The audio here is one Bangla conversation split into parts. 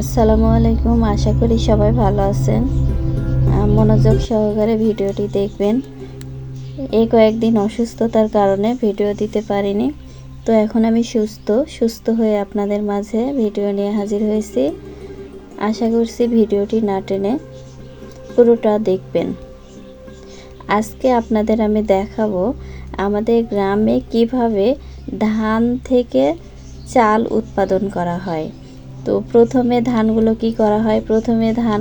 আসসালামু আলাইকুম, আশা করি সবাই ভালো আছেন। মনোযোগ সহকারে ভিডিওটি দেখবেন। এই কয়েকদিন অসুস্থতার কারণে ভিডিও দিতে পারিনি। তো এখন আমি সুস্থ সুস্থ হয়ে আপনাদের মাঝে ভিডিও নিয়ে হাজির হয়েছি। আশা করছি ভিডিওটি না টেনে পুরোটা দেখবেন। আজকে আপনাদের আমি দেখাবো আমাদের গ্রামে কীভাবে ধান থেকে চাল উৎপাদন করা হয়। তো প্রথমে ধানগুলো কি করা হয়? প্রথমে ধান,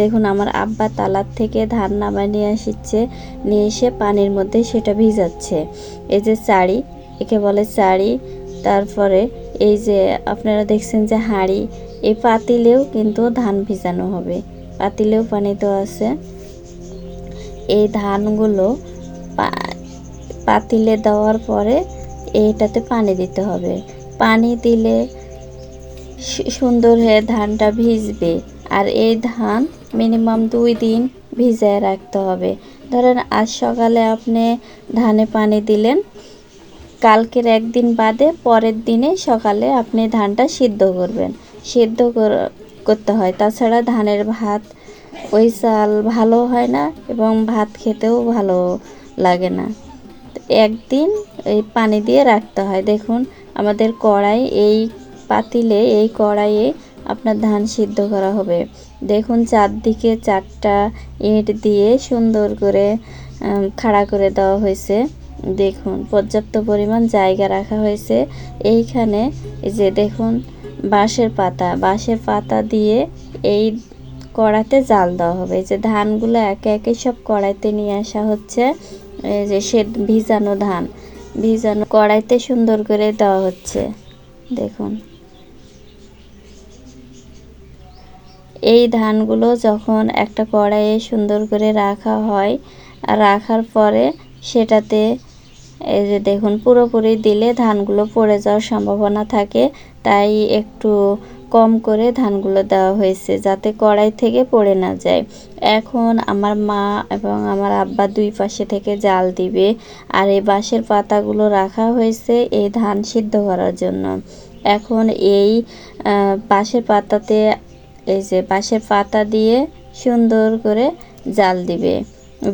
দেখুন আমার আব্বা তালার থেকে ধান নামায় নিয়ে আসছে নিয়ে এসে পানির মধ্যে সেটা ভিজাচ্ছে। এই যে চাড়ি একে বলে চাড়ি তারপরে এই যে আপনারা দেখছেন যে হাঁড়ি, এই পাতিলেও কিন্তু ধান ভিজানো হবে। পাতিলেও পানি তো আছে। এই ধানগুলো পাতিলে দেওয়ার পরে এইটাতে পানি দিতে হবে। পানি দিলে সুন্দর হয়ে ধানটা ভিজবে। আর এই ধান মিনিমাম দুই দিন ভিজায় রাখতে হবে। ধরেন, আজ সকালে আপনি ধানে পানি দিলেন, কালকের একদিন বাদে পরের দিনে সকালে আপনি ধানটা সিদ্ধ করবেন। সিদ্ধ কর- করতে হয়। তাছাড়া ধানের ভাত ওই চাল ভালো হয় না এবং ভাত খেতেও ভালো লাগে না। একদিন এই পানি দিয়ে রাখতে হয়। দেখুন, আমাদের কড়াই এই পাতিলে এই কড়াইয়ে আপনার ধান সিদ্ধ করা হবে। দেখুন, চারদিকে চারটা ইট দিয়ে সুন্দর করে খাড়া করে দেওয়া হয়েছে। দেখুন, পর্যাপ্ত পরিমাণ জায়গা রাখা হয়েছে। এইখানে এই যে দেখুন, বাঁশের পাতা। বাঁশের পাতা দিয়ে এই কড়াতে জাল দেওয়া হবে। যে ধানগুলো একে একে সব কড়াইতে নিয়ে আসা হচ্ছে। এই যে সে ভিজানো ধান, ভিজানো কড়াইতে সুন্দর করে দেওয়া হচ্ছে। দেখুন। এই ধানগুলো যখন একটা কড়াইয়ে সুন্দর করে রাখা হয়, রাখার পরে সেটাতে এই যে দেখুন, পুরোপুরি দিলে ধানগুলো পড়ে যাওয়ার সম্ভাবনা থাকে, তাই একটু কম করে ধানগুলো দেওয়া হয়েছে যাতে কড়াই থেকে পড়ে না যায়। এখন আমার মা এবং আমার আব্বা দুই পাশে থেকে জাল দিবে আর এই বাঁশের পাতাগুলো রাখা হয়েছে এই ধান সিদ্ধ করার জন্য। এখন এই বাঁশের পাতাতে এই যে বাঁশের পাতা দিয়ে সুন্দর করে জাল দিবে।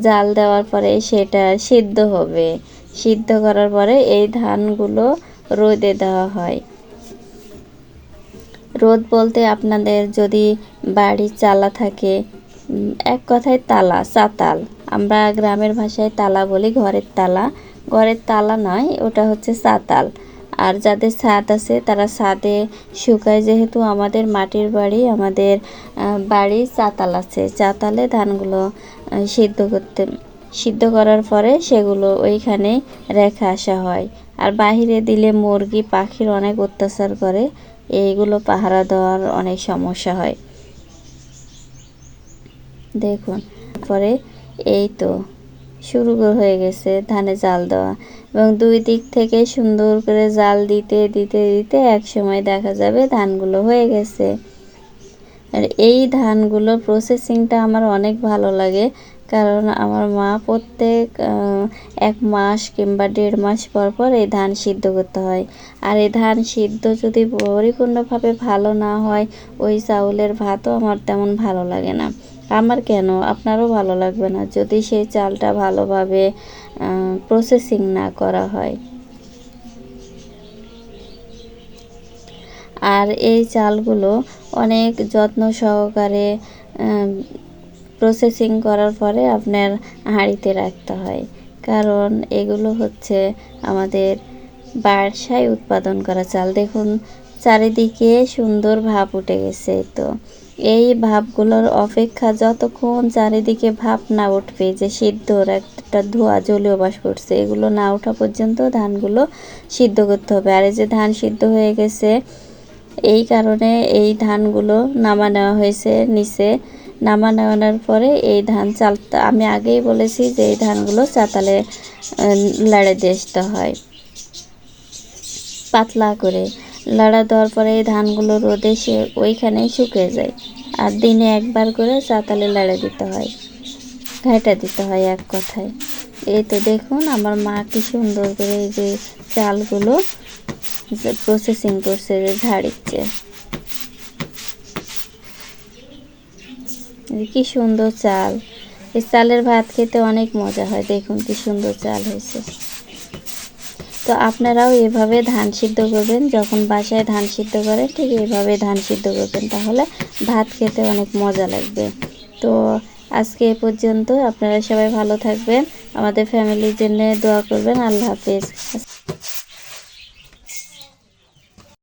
জাল দেওয়ার পরে সেটা সিদ্ধ হবে। সিদ্ধ করার পরে এই ধানগুলো রোদে দেওয়া হয়। রোদ বলতে আপনাদের যদি বাড়ি চালা থাকে এক কথায় তালা, চাতাল। আমরা গ্রামের ভাষায় তালা বলি ঘরের তালা। ঘরের তালা নয়, ওটা হচ্ছে চাতাল। আর যাদের ছাদ আছে, তারা ছাদে শুকায়। যেহেতু আমাদের মাটির বাড়ি, আমাদের বাড়ি চাতাল আছে। চাতালে ধানগুলো সিদ্ধ করতে, সিদ্ধ করার পরে সেগুলো ওইখানে রেখে আসা হয়। আর বাহিরে দিলে মুরগি, পাখির অনেক অত্যাচার করে। এইগুলো পাহারা দেওয়ার অনেক সমস্যা হয়। দেখুন পরে এই তো। শুরু হয়ে গেছে ধানে জাল দেওয়া। এবং দুই দিক থেকে সুন্দর করে জাল দিতে দিতে দিতে এক সময় দেখা যাবে ধানগুলো হয়ে গেছে। আর এই ধানগুলো প্রসেসিংটা আমার অনেক ভালো লাগে। কারণ আমার মা প্রত্যেক এক মাস কিংবা দেড় মাস পর পর এই ধান সিদ্ধ করতে হয়। আর এই ধান সিদ্ধ যদি পরিপূর্ণভাবে ভালো না হয়, ওই চাউলের ভাতও আমার তেমন ভালো লাগে না। আমার কেন? আপনারও ভালো লাগবে না যদি সেই চালটা ভালোভাবে প্রসেসিং না করা হয়। আর এই চালগুলো অনেক যত্ন সহকারে প্রসেসিং করার পরে আপনার হাঁড়িতে রাখতে হয়। কারণ এগুলো হচ্ছে আমাদের বাসায় উৎপাদন করা চাল। দেখুন, চারিদিকে সুন্দর ভাব উঠে গেছে তো। এই ভাবগুলোর অপেক্ষা যতক্ষণ চারিদিকে ভাব না উঠবে যে সিদ্ধর একটা ধোঁয়া জলীয় বাস করছে এগুলো না ওঠা পর্যন্ত ধানগুলো সিদ্ধ করতে হবে। আর এই যে ধান সিদ্ধ হয়ে গেছে, এই কারণে এই ধানগুলো নামা নেওয়া হয়েছে নিচে। নামা নেওয়ানোর পরে এই ধান চালতা আমি আগেই বলেছি যে এই ধানগুলো চাতালে লাড়ে দিয়ে হয়। পাতলা করে। লাড়া দেওয়ার পরে এই ধানগুলো রোদে সে ওইখানেই শুকিয়ে যায়। আর দিনে একবার করে চাতালে লাড়ে দিতে হয়। ঘাইটা দিতে হয় এক কথায়। এই তো দেখুন আমার মা কি সুন্দর করে এই যে চালগুলো প্রসেসিং করছে যে ঝাড়িচ্ছে। কি সুন্দর চাল। এই চালের ভাত খেতে অনেক মজা হয়। দেখুন কি সুন্দর চাল হয়েছে। তো আপনারাও এভাবে ধান সিদ্ধ করবেন, যখন বাসায় ধান সিদ্ধ করেন ঠিক এভাবে ধান সিদ্ধ করবেন। তাহলে ভাত খেতে অনেক মজা লাগবে। তো আজকে এ পর্যন্ত আপনারা সবাই ভালো থাকবেন। আমাদের ফ্যামিলির জন্য দোয়া করবেন। আল্লাহ হাফেজ।